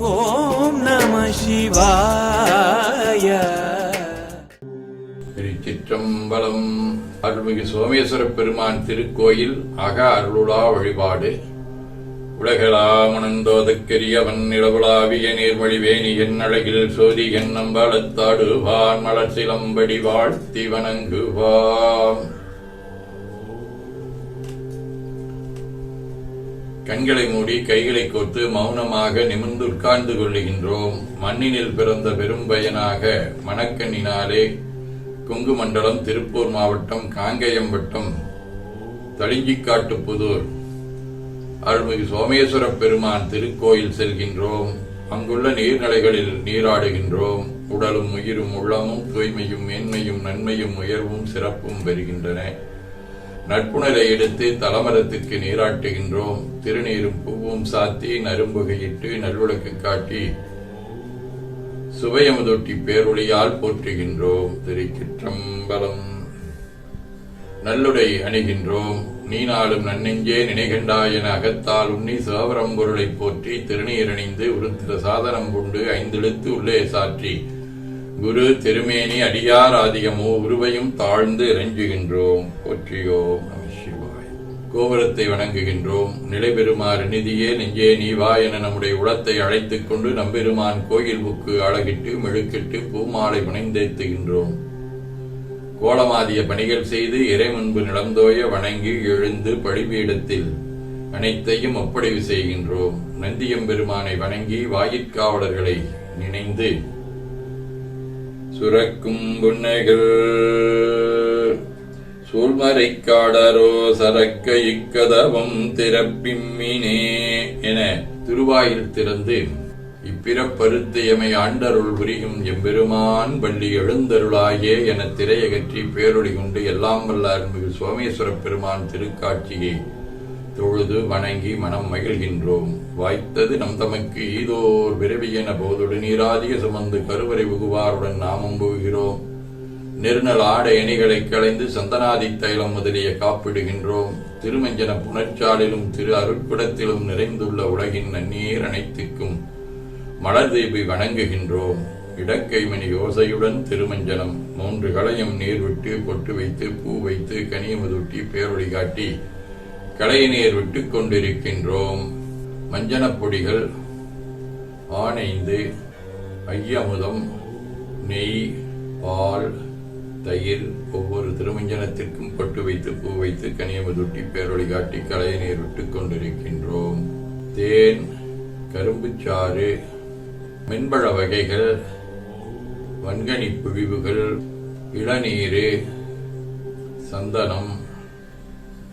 ஓம் நம சிவாய. திருச்சிற்றம்பலம் அருள்மிகு சோமேஸ்வர பெருமான் திருக்கோயில் அக அருளுடா வழிபாடு. உலகளாமணந்தோதக்கரியவன் நிலவுலாவிய நீர்மொழி வேணி என் அழகில் சோதி என் நம்பளத்தாடுவான் மலர் சிலம்படி வாழ்த்தி வணங்குவான். கண்களை மூடி கைகளை கோர்த்து மௌனமாக நிமிர்ந்து உட்கார்ந்து கொள்ளுகின்றோம். மண்ணினில் பிறந்த பெரும்பயனாக மணக்கண்ணினாலே கொங்கு மண்டலம் திருப்பூர் மாவட்டம் காங்கேயம்பட்டம் வட்டம் தளிஞ்சிக்காட்டுப்புதூர் அருள்மிகு சோமேஸ்வர பெருமான் திருக்கோயில் செல்கின்றோம். அங்குள்ள நீர்நிலைகளில் நீராடுகின்றோம். உடலும் உயிரும் உள்ளமும் தூய்மையும் மேன்மையும் நன்மையும் உயர்வும் சிறப்பும் பெறுகின்றன. நட்புணரை எடுத்து தலமரத்திற்கு நீராட்டுகின்றோம். திருநீரும் பூவும் சாத்தி நரும்புகையிட்டு நல்விளக்கு காட்டி சுவையமுதொட்டி பேரொழியால் போற்றுகின்றோம். திருக்கிற்றம்பலம் நல்லுடை அணிகின்றோம். நீ நாளும் நன்னெஞ்சே நினைகண்டாய் என அகத்தால் உண்ணி சிவபரம் போற்றி போற்றி திருநீரணிந்து உருத்திர சாதனம் கொண்டு ஐந்தெழுத்து உள்ளே சாற்றி குரு திருமேனி அடியார் ஆதிகமோ உருவையும் தாழ்ந்து இறைஞ்சுகின்றோம் போற்றியோம் நம சிவாய். கோபுரத்தை வணங்குகின்றோம். நிலைபெறுமாறு நிதியே நெஞ்சே நீ வா என நம்முடைய உளத்தை அழைத்துக் கொண்டு நம்பெருமான் கோயில் புக்கு அழகிட்டு மெழுக்கிட்டு பூமாலை புனைந்தேத்துகின்றோம் கோலமாதிய பணிகள் செய்து இறை முன்பு நிலந்தோய வணங்கி எழுந்து பழிபீடத்தில் அனைத்தையும் ஒப்படைவு செய்கின்றோம். நந்தியம் பெருமானை வணங்கி வாயிற்காவலர்களை நினைந்து சுரக்கும் புன்னைகள் சூழ்மறை காடரோ சரக்க இக்கதவம் திறப்பிம்மினே என திருவாயில் திறந்து இப்பிறப்பருத்தையமை ஆண்டருள் புரியும் எம்பெருமான் பள்ளி எழுந்தருளாயே என திரையகற்றி பேரொழி கொண்டு எல்லாம் வல்ல அருள்மிகு சோமேஸ்வர பெருமான் திருக்காட்சியை தொழுது வணங்கி மனம் மகிழ்கின்றோம். வாய்த்தது நம் தமக்கு ஈதோர் விரவி என போதொடு நீராதிய சுமந்து கருவறை புகுவாருடன் நாமும் புகுகிறோம் நெருநல் ஆடை அணிகளை களைந்து சந்தனாதி தைலம் முதலிய காப்பிடுகின்றோம். திருமஞ்சன புணர்ச்சாலிலும் திரு அருட்குடத்திலும் நிறைந்துள்ள உலகின் நன்னீர் அனைத்துக்கும் மலர் தீபி வணங்குகின்றோம். இடக்கைமணி யோசையுடன் திருமஞ்சனம் மூன்று களையும் நீர் விட்டு பொட்டு வைத்து பூ வைத்து கனியமுதுட்டி பேரொழி காட்டி களை நீர் விட்டு கொண்டிருக்கின்றோம். மஞ்சனப் பொடிகள் ஆனைந்து ஐயமுதம் நெய் பால் தயிர் ஒவ்வொரு திருமஞ்சனத்திற்கும் பட்டு வைத்து பூ வைத்து கனியமுதொட்டி பேரொழி காட்டி களை நீர் விட்டு கொண்டிருக்கின்றோம். தேன் கரும்புச்சாறு மென்பழ வகைகள் வன்கனி புவிவுகள் இளநீர் சந்தனம்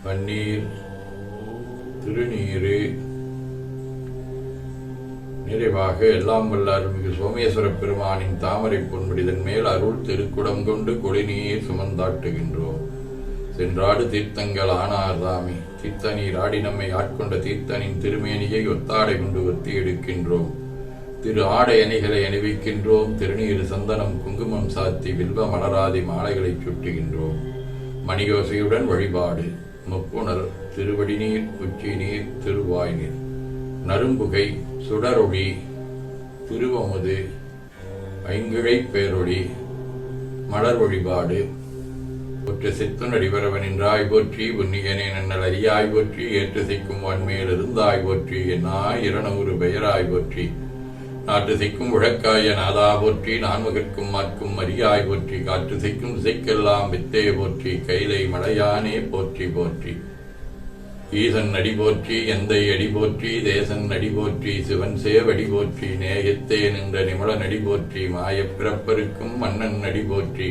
பன்னீர் திருநீரு. நிறைவாக எல்லாம் வல்ல அருள்மிகு சோமேஸ்வர பெருமானின் தாமரை பொன்முடிதன் மேல் அருள் திருக்குடம் கொண்டு கொடிநீர் சுமந்தாட்டுகின்றோம். சென்றாடு தீர்த்தங்கள் ஆனார்தாமி தீர்த்தநீர் ஆடி நம்மை ஆட்கொண்ட தீர்த்தனின் திருமேனியை ஒத்தாடை கொண்டு ஒத்தி எடுக்கின்றோம். திரு ஆடை அணிகளை அணிவிக்கின்றோம். திருநீர் சந்தனம் குங்குமம் சாத்தி வில்வ மலராதி மாலைகளை சுட்டுகின்றோம். மணியோசையுடன் வழிபாடு. முப்புணர் திருவடி நீர் உச்சி நீர் திருவாய் நீர் நரும்புகை சுடரொளி திருவமுது ஐங்கிழை பேரொளி மலர் வழிபாடு ஒற்று சித்துன் என்றாய் போற்றி உன்னியனே நன்னல் அறியாய் போற்றி ஏற்று சிக்கும் இருந்தாய் போற்றி என்னாய் இருநூறு பெயராய் போற்றி. நாட்டு சிக்கும் உழக்காய நாதா போற்றி நான்முகற்கும் மாற்கும் மரியாய் போற்றி காற்று சிக்கும் சிக்கெல்லாம் வித்தே போற்றி கைலை மலையானே போற்றி போற்றி. ஈசன் அடி போற்றி எந்தை அடி போற்றி தேசன் அடி போற்றி சிவன் சேவடி போற்றி நேயத்தே நின்ற நிமலன் அடி போற்றி மாயப் பிறப்பருக்கும் மன்னன் அடி போற்றி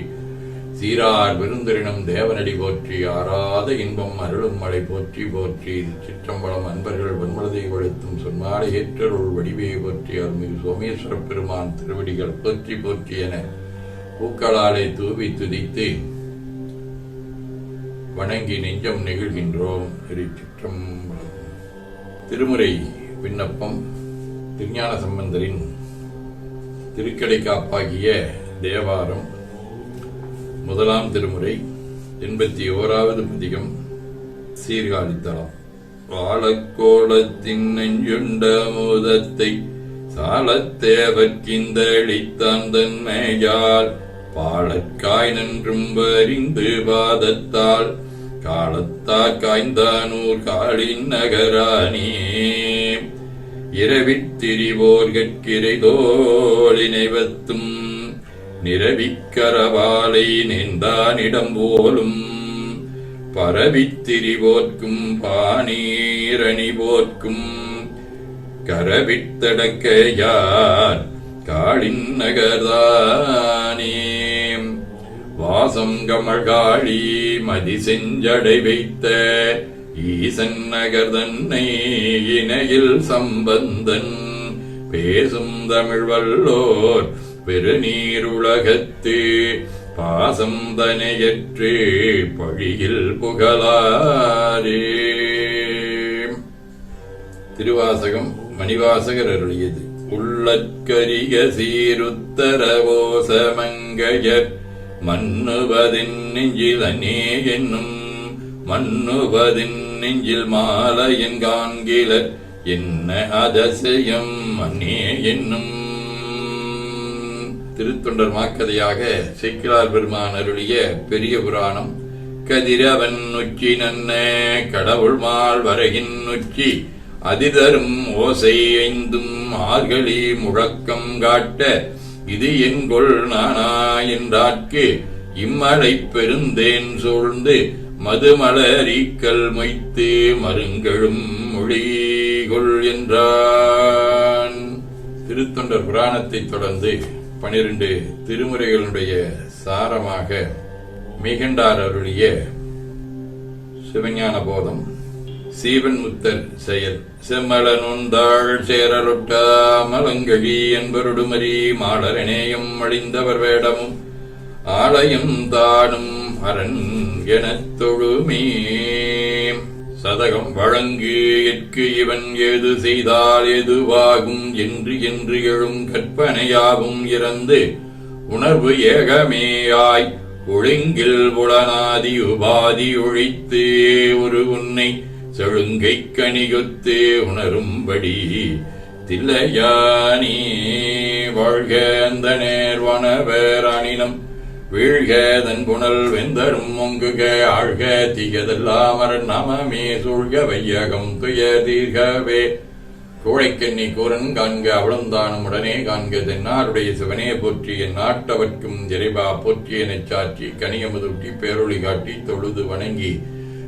சீரார் விருந்தரினம் தேவனடி போற்றி ஆறாத இன்பம் அருளும் மழை போற்றி போற்றி சிற்றம்பலம் அன்பர்கள் வன்மலதை வழுத்தும் சொன்மாலை ஏற்றருள் வடிவையை போற்றி அருள்மிகு சோமேஸ்வர பெருமான் திருவடிகள் போற்றி போற்றி என பூக்களாலே தூவி துதித்து வணங்கி நெஞ்சம் நெகிழ்கின்றோம். திருச்சிற்றம்பலம் திருமுறை விண்ணப்பம். திருஞான சம்பந்தரின் திருக்கடை காப்பாகிய தேவாரம். முதலாம் திருமுறை எண்பத்தி ஓராவது பதிகம். சீர்காழித்தலம். வாழக்கோளத்தின் நெஞ்சுண்ட மோதத்தை சாலத்தேவர்க்கிந்தளித்தான் தன்மையால் பாலற்காய் நன்றும் வரிந்து பாதத்தால் காலத்தா காய்ந்தானூர் காளின் நகரானே இரவித்திரிவோர்கட்கிரை தோளினைவத்தும் நிரவிக்கரவாலை நின்றானிடம் போலும் பரவித்திரிவோர்க்கும் பானீரணி போர்க்கும் கரவித்தடக்க யார் காளின் நகர்தானே. வாசம் கமழ்காழி மதி செஞ்சடை வைத்த ஈசன் நகர் தன்னை இணையில் சம்பந்தன். பேசும் தமிழ் வல்லோர் பெருநீருலகத்து பாசம் தனையற்று பழியில் புகழாரே. திருவாசகம் மணிவாசகர் அருளியது. உள்ளற்கரிய சீருத்தரவோசமங்கையர் மன்னுவதின் நெஞ்சில் அநே என்னும் மன்னுவதின் நெஞ்சில் மாலையின் காண்கில என்ன அதிசயம் அன்னே என்னும். திருத்தொண்டர் மாக்கதையாக சேக்கிலார் பெருமான் அருளிய பெரிய புராணம் கதிரவன் உச்சி நன்ன கடவுள் மால் வரகின் உச்சி அதிதரும் ஓசை ஐந்தும் ஆர்களி முழக்கம் காட்ட இது என்கொள் நானா என்றார்க்கு இம்மலை பெருந்தேன் சூழ்ந்து மதுமலரீக்கல் மொய்த்து மருங்கெழும் மொழிகொள் என்றான். திருத்தொண்டர் புராணத்தைத் தொடர்ந்து பனிரெண்டு திருமுறைகளுடைய சாரமாக மிகண்டார் அருளிய சிவஞான போதம் சீவன் முத்தர் செயல். செம்மலனுந்தாள் சேரலுட்டா மலங்கழி என்பருடுமரி மாடரநேயம் அழிந்தவர் வேடமும் ஆலயம் தானும் அரண் எனத் தொழுமே. சதகம் வழங்கு எற்கு இவன் ஏது செய்தால் எதுவாகும் என்று என்று எழும் கற்பனையாவும் இறந்து உணர்வு ஏகமேயாய் ஒழுங்கில் புலனாதி உபாதி ஒழித்து ஒரு உன்னை செழுங்கை கணியொத்தே உணரும்படி தில்லையானி வாழ்க அந்த நேர்வனவர் அணினம். வீழ்க தன் புனல் வெந்தரும் முங்குக ஆழ்க தீயதெல்லாமரன் நமமே சூழ்க வையகம் துய தீர்கவே. கோழைக்கண்ணி கூரன் காண்க அவளந்தானும் உடனே காண்க தென்னாருடைய சிவனே போற்றி என் நாட்டவர்க்கும் இறைவா போற்றி எனச் சாற்றி கனியமுதுட்டி பேரொளி காட்டி தொழுது வணங்கி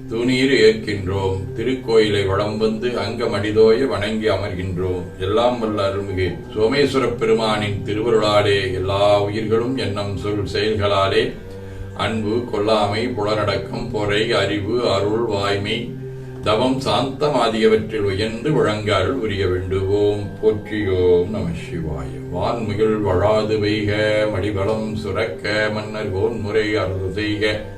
துணியில் ஏற்கின்றோம். திருக்கோயிலை வளம் வந்து அங்கமடிதோய வணங்கி அமர்கின்றோம். எல்லாம் வல்ல அருள்மிகு சோமேஸ்வரப் பெருமானின் திருவருளாலே எல்லா உயிர்களும் எண்ணம் சொல் செயல்களாலே அன்பு கொல்லாமை புலனடக்கம் பொறை அறிவு அருள் வாய்மை தவம் சாந்தம் ஆகியவற்றில் உயர்ந்து வழங்க உரிய வேண்டுவோம். போற்றியோம் நம சிவாய. வான்மிகள் வழாது வைக மடிபலம் சுரக்க மன்னர் கோன்முறை அருள் செய்க.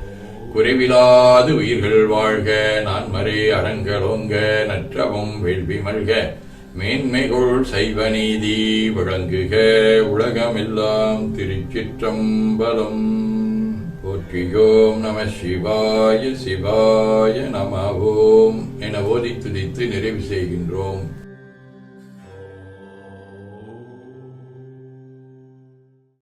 குறைவிலாது உயிர்கள் வாழ்க நான் மறை அறங்களோங்க நற்றவம் வேள்வி மல்க. மேன்மைகொள் சைவ நீதி வழங்குக உலகமெல்லாம் திருச்சிற்றம்பலம். போற்றியோம் நம சிவாய சிவாய நம ஓம் என ஓதி துதித்து நிறைவு செய்கின்றோம்.